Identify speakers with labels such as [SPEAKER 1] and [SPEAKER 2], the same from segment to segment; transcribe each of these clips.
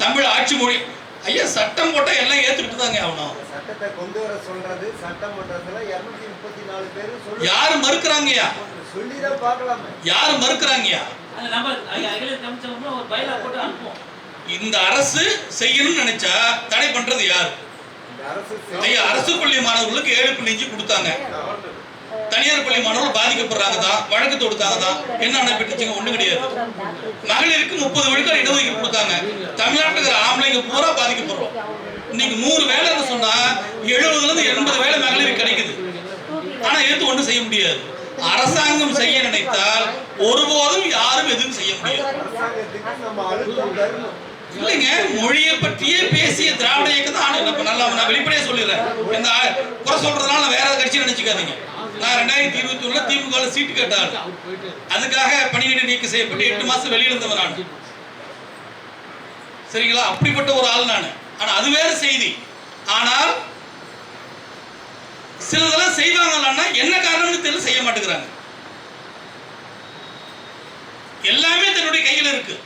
[SPEAKER 1] தமிழ் ஆட்சி மொழி. ஐயா சட்டம் போட்டா எல்லாம் ஏத்துக்கிட்டு தாங்க ஆகணும்
[SPEAKER 2] சட்டத்தை கொண்டு வர சொல்றது சட்டமன்றத்துல இருநூத்தி முப்பத்தி நாலு பேரு சொல்லி.
[SPEAKER 1] யாரு மறுக்கிறாங்கய்யா?
[SPEAKER 2] சொல்லிதான் பார்க்கலாமே.
[SPEAKER 1] யாரு மறுக்கிறாங்கய்யா?
[SPEAKER 3] அந்த நம்ம அகில அகில தமிழ்ச்சங்கம்னு ஒரு பயிலா போட்டு அனுப்புவோம்.
[SPEAKER 1] இந்த அரசு செய்யணும்னு நினைச்சா தடை பண்றது யாரு?
[SPEAKER 2] இந்த அரசு
[SPEAKER 1] ஐயா அரசு பள்ளி மாணவர்களுக்கு ஏழு புள்ளி கொடுத்தாங்க. தனியார் பள்ளி மாணவர்கள் பாதிக்கப்படுறாங்க தான் வழக்கு தொடுத்தாங்க தான் என்ன நடைபெற்றுச்சுங்க ஒண்ணு கிடையாது. மகளிருக்கு முப்பது விழுக்காடு இடஒதுக்கீடு கொடுத்தாங்க. தமிழ்நாட்டில் இருக்கிற ஆம்பளைங்க பூரா பாதிக்கப்படுறோம். இன்னைக்கு நூறு வேலைன்னு சொன்னா எழுபதுல இருந்து எண்பது வேலை மகளிருக்கு கிடைக்குது. ஆனா எடுத்து ஒண்ணும் செய்ய முடியாது. அரசாங்கம் செய்ய நினைத்தால் ஒருபோதும் யாரும் எதுவும் செய்ய முடியாது. இல்லைங்க மொழியை பற்றியே பேசிய திராவிட இயக்கம் தான் ஆளு. இப்ப நல்லா நான் வெளிப்படையா சொல்லிடுறேன். இந்த குறை சொல்றதுனால கட்சி நினைச்சுக்காதீங்க. நான் ரெண்டாயிரத்தி இருபத்தி ஒண்ணுல திமுக ல சீட்டு கேட்டாள் அதுக்காக பணியிட நீக்கம் செய்யப்பட்டு எட்டு மாசம் வெளியிலிருந்தவன் நான். சரிங்களா? அப்படிப்பட்ட ஒரு ஆள் நான். ஆனா அது வேற செய்தி. ஆனால் சிலதெல்லாம் செய்வாங்களான்னா என்ன காரணம்னு தெரியல செய்ய மாட்டேங்கிறாங்க. எல்லாமே தன்னுடைய கையில் இருக்கு.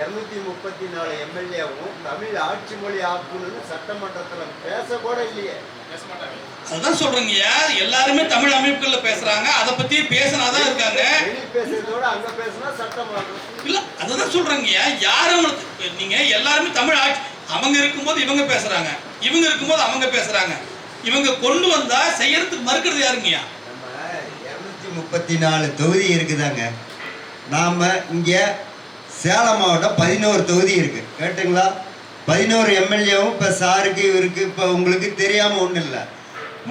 [SPEAKER 2] இருநூத்தி முப்பத்தி நாலு எம்எல்ஏவும் தமிழ் ஆட்சி மொழி ஆக்கணும்னு சட்டமன்றத்துல பேச கூட இல்லையே.
[SPEAKER 1] அதுதான் சொல்றேங்கய்யா எல்லாருமே தமிழ் அமைப்புகள்ல பேசுறாங்க. அதை பத்தி பேசினாதான் இருக்காங்க.
[SPEAKER 2] பேசுறதோட அங்க பேசினா சட்டம்
[SPEAKER 1] இல்ல அதுதான் சொல்றேங்கய்யா யாரும் நீங்க எல்லாருமே தமிழ் ஆட்சி அவங்க இருக்கும்போது இவங்க பேசுறாங்க. இவங்க இருக்கும்போது அவங்க பேசுறாங்க. இவங்க கொண்டு வந்தா செய்யறதுக்கு மறுக்கிறது யாருங்கய்யா
[SPEAKER 2] நம்ம இருநூத்தி முப்பத்தி நாலு தொகுதி இருக்குதாங்க. நாம இங்க சேலம் மாவட்டம் பதினோரு தொகுதி இருக்குது கேட்டுங்களா? பதினோரு எம்எல்ஏவும் இப்போ சாருக்கு இவருக்கு இப்போ உங்களுக்கு தெரியாமல் ஒன்றும் இல்லை.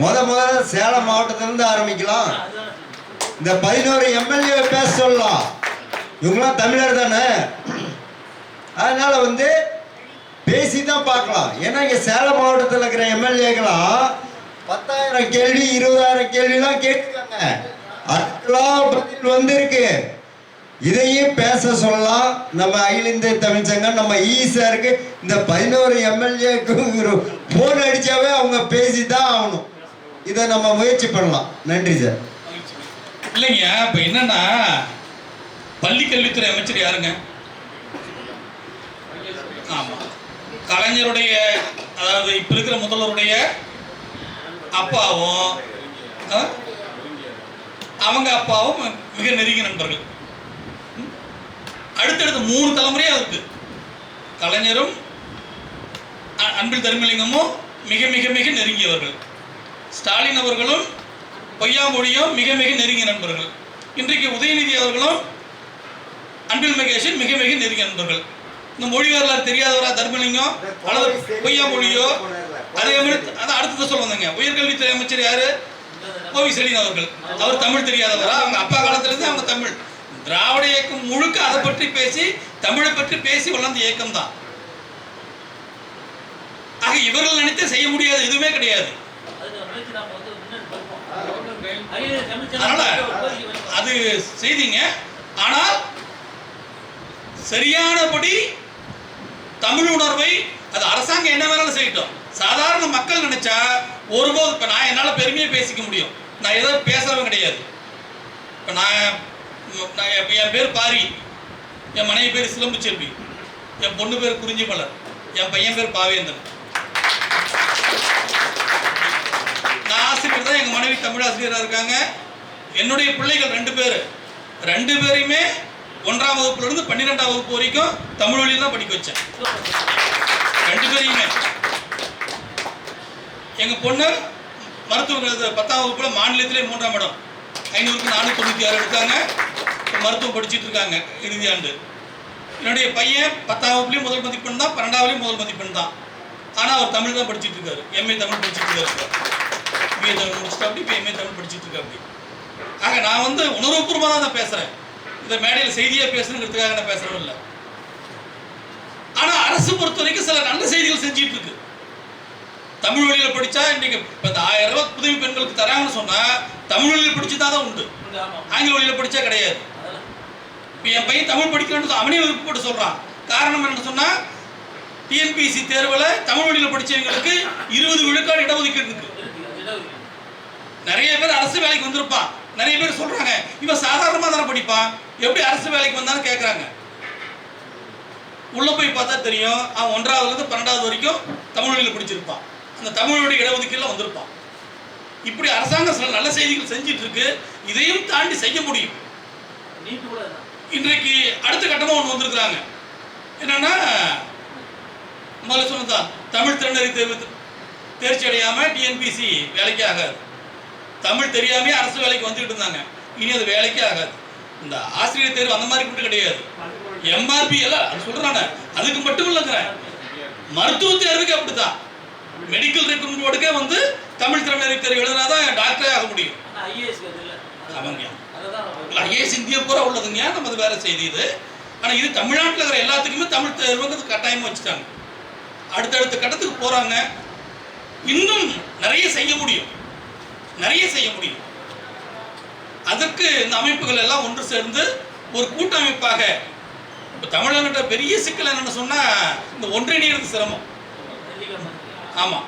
[SPEAKER 2] முத முதல்ல சேலம் மாவட்டத்திலேருந்து ஆரம்பிக்கலாம். இந்த பதினோரு எம்எல்ஏ பேச சொல்லலாம். இவங்களாம் தமிழர் தானே? அதனால் வந்து பேசி தான் பார்க்கலாம். ஏன்னா இங்கே சேலம் மாவட்டத்தில் இருக்கிற எம்எல்ஏக்கெல்லாம் பத்தாயிரம் கேள்வி இருபதாயிரம் கேள்விலாம் கேட்டுக்காங்க அதுக்கெல்லாம் பதில் வந்திருக்கு. இதையும் பேச சொல்லலாம். நம்ம அகில இந்திய தமிழ் சங்கம் நம்ம ஈஸியாருக்கு இந்த பதினோரு எம்எல்ஏக்கு போன் அடிச்சாவே அவங்க பேசி தான் ஆகணும். இதை நம்ம முயற்சி பண்ணலாம். நன்றி சார்
[SPEAKER 1] இல்லைங்க இப்ப என்னன்னா பள்ளி கல்வித்துறை அமைச்சர் யாருங்க? ஆமா. கலைஞருடைய அதாவது இப்ப இருக்கிற முதல்வருடைய அப்பாவும் அவங்க அப்பாவும் மிக நெருங்கிய நண்பர்கள். அடுத்தடுத்து மூணு தலைமுறையா இருக்கு. கலைஞரும் அன்பில் தர்மலிங்கமும் மிக மிக மிக நெருங்கியவர்கள். ஸ்டாலின் அவர்களும் பொய்யாமொழியும் மிக மிக நெருங்கிய நண்பர்கள். இன்றைக்கு உதயநிதி அவர்களும் அன்பில் மகேஷன் மிக மிக நெருங்கிய நண்பர்கள். இந்த மொழி வரலாறு தெரியாதவரா தர்மலிங்கம் அல்லது பொய்யாமொழியோ அதே மாதிரி அதான் அடுத்தது சொல்ல வந்தேங்க. உயர்கல்வித்துறை அமைச்சர் யாரு? கோவி செலின் அவர்கள். அவர் தமிழ் தெரியாதவரா? அவங்க அப்பா காலத்துல இருந்து அவங்க தமிழ். திராவிட இயக்கம் முழுக்க அதை பற்றி பேசி தமிழை பற்றி பேசி வளர்ந்த இயக்கம் தான் ஆக இவர்கள் நினைத்து செய்ய முடியாது எதுவுமே கிடையாது. அதனால அது செய்தீங்க. ஆனால் சரியானபடி தமிழ் உணர்வை அது அரசாங்கம் என்ன வேணாலும் செய்யட்டும். சாதாரண மக்கள் நினைச்சா ஒருபோது இப்போ நான் என்னால பெருமையை பேசிக்க முடியும். நான் ஏதோ பேசுறவன் கிடையாது. இப்ப நான் என் என் பேர் பாரி. என் மனைவி பேர் சிலம்பு செல்வி. என் பொண்ணு பேர் குறிஞ்சி மலர் என் பையன் பேர் பாவேந்தன். நான் ஆசிரியர் தான் எங்கள் மனைவி தமிழ் ஆசிரியராக இருக்காங்க. என்னுடைய பிள்ளைகள் ரெண்டு பேர். ரெண்டு பேரையுமே ஒன்றாம் வகுப்புலேருந்து பன்னிரெண்டாம் வகுப்பு வரைக்கும் தமிழ் வழியில் தான் படிக்க வச்சேன். ரெண்டு பேரையுமே. எங்கள் பொண்ணு மருத்துவ பத்தாம் வகுப்பில் மாநிலத்திலே மூன்றாம் இடம். ஐநூறுக்கு நானூற்றி தொண்ணூற்றி ஆறு எடுத்தாங்க. மருத்துவம் படிச்சிட்டு இருக்காங்க இறுதி ஆண்டு என்னுடைய பையன் பத்தாம் வகுப்புலேயும் முதல் மதிப்பெண் தான் பன்னெண்டாவதுலேயும் முதல் மதிப்பெண் தான். ஆனால் அவர் தமிழ் தான் படிச்சுட்டு இருக்காரு எம்ஏ தமிழ் படிச்சுட்டு இருக்காரு பிஏ தமிழ் முடிச்சுட்டு அப்படி இப்போ எம்ஏ தமிழ் படிச்சிட்டு இருக்காரு ஆக நான் வந்து உணர்வுபூர்வமாக தான் நான் பேசுகிறேன் இந்த மேடையில் செய்தியாக பேசணுங்கிறதுக்காக நான் பேசுகிறேன் இல்லை. ஆனால் அரசு பொறுத்த வரைக்கும் சில நல்ல செய்திகள் செஞ்சிட்டு இருக்கு தமிழ் வழியில் படிச்சா இன்னைக்கு இப்போ ஆயிரம் ரூபாய் புதுமை பெண்களுக்கு தராங்கன்னு சொன்னா தமிழ் வழியில் படிச்சு தான் உண்டு. ஆங்கில வழியில் படிச்சா கிடையாது. இப்போ என் பையன் தமிழ் படிக்கணும்னு அவனே விருப்பப்பட்டு சொல்றான். காரணம் என்னன்னு சொன்னா டிஎன்பிசி தேர்வில் தமிழ் வழியில் படிச்சவங்களுக்கு இருபது விழுக்காடு இடஒதுக்கீடு இருக்கு. நிறைய பேர் அரசு வேலைக்கு வந்திருப்பான் நிறைய பேர் சொல்றாங்க இவன் சாதாரணமாக தானே படிப்பான்? எப்படி அரசு வேலைக்கு வந்தான்னு கேட்குறாங்க உள்ள போய் பார்த்தா தெரியும் அவன் ஒன்றாவதுலேருந்து பன்னெண்டாவது வரைக்கும் தமிழ் வழியில் படிச்சிருப்பான். அந்த தமிழோட வழி இடஒதுக்கீடுல வந்திருப்பான். இப்படி அரசாங்கம் சில நல்ல செய்திகள் செஞ்சிட்டு இருக்கு இதையும் தாண்டி செய்ய முடியும். இன்றைக்கு அடுத்த கட்டமாக ஒன்று வந்திருக்கிறாங்க. என்னன்னா முதல்ல சொன்னதான் தமிழ் திறனறி தேர்வு தேர்ச்சி அடையாமல் டிஎன்பிசி வேலைக்கே ஆகாது. தமிழ் தெரியாமே அரசு வேலைக்கு வந்துக்கிட்டு இருந்தாங்க. இனி அது வேலைக்கே ஆகாது. இந்த ஆசிரியர் தேர்வு அந்த மாதிரி மட்டும் கிடையாது. எம்ஆர்பி எல்லாம் அது அதுக்கு மட்டும் இல்லைங்கிறேன். மருத்துவ தேர்வுக்கு அப்படித்தான். மெடிக்கல் ரெக்ரூட்மெண்ட் போர்டுக்கே வந்து தமிழ் திறனறி தேர்வு எழுதினா தான் டாக்டரே ஆக முடியும்.
[SPEAKER 3] ஆனா ஐஏஎஸ்
[SPEAKER 1] இந்திய பூரா உள்ளதுங்க. நம்ம அது வேற செய்தி இது. ஆனால் இது தமிழ்நாட்டில் இருக்கிற எல்லாத்துக்குமே தமிழ் தேர்வுங்கிறது கட்டாயமாக வச்சுட்டாங்க. அடுத்தடுத்த கட்டத்துக்கு போகிறாங்க இன்னும் நிறைய செய்ய முடியும். நிறைய செய்ய முடியும். அதற்கு இந்த அமைப்புகள் எல்லாம் ஒன்று சேர்ந்து ஒரு கூட்டமைப்பாக இப்போ தமிழகன்ற பெரிய சிக்கல் என்னன்னு சொன்னால் இந்த ஒன்றிணைகிறது சிரமம். ஆமாம்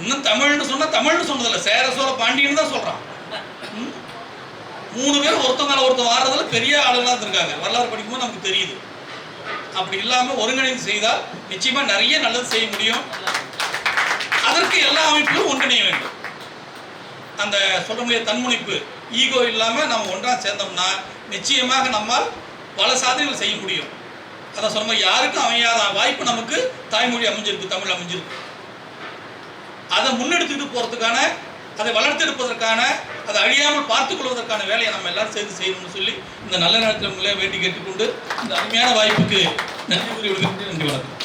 [SPEAKER 1] இன்னும் தமிழ்னு சொன்னால் தமிழ்னு சொன்னதில்ல சேர சோழ பாண்டியன்னு தான் சொல்கிறான் ம்? மூணு பேர் ஒருத்தவங்கள ஒருத்தர் வாடுறதுல பெரிய ஆளுங்களாக இருந்திருக்காங்க. வரலாறு படிக்கும்போது நமக்கு தெரியுது. அப்படி இல்லாமல் ஒருங்கிணைந்து செய்தால் நிச்சயமாக நிறைய நல்லது செய்ய முடியும். அதற்கு எல்லா அமைப்புகளும் ஒன்றிணைய வேண்டும். அந்த சொல்ல முடியாத தன்முனைப்பு ஈகோ இல்லாமல் நம்ம ஒன்றா சேர்ந்தோம்னா நிச்சயமாக நம்மால் பல சாதனைகள் செய்ய முடியும். அதை சொன்ன யாருக்கும் அமையாத வாய்ப்பு நமக்கு தாய்மொழி அமைஞ்சிருக்கு தமிழ் அமைஞ்சிருக்கு. அதை முன்னெடுத்துட்டு போகிறதுக்கான அதை வளர்த்தெடுப்பதற்கான அதை அழியாமல் பார்த்துக் கொள்வதற்கான வேலையை நம்ம எல்லாரும் சேர்ந்து செய்யணும்னு சொல்லி இந்த நல்ல நேரத்தில் உங்களே வேண்டி கேட்டுக்கொண்டு இந்த அருமையான வாய்ப்புக்கு நன்றி கூறி விடுகின்றேன் நன்றி வணக்கம்.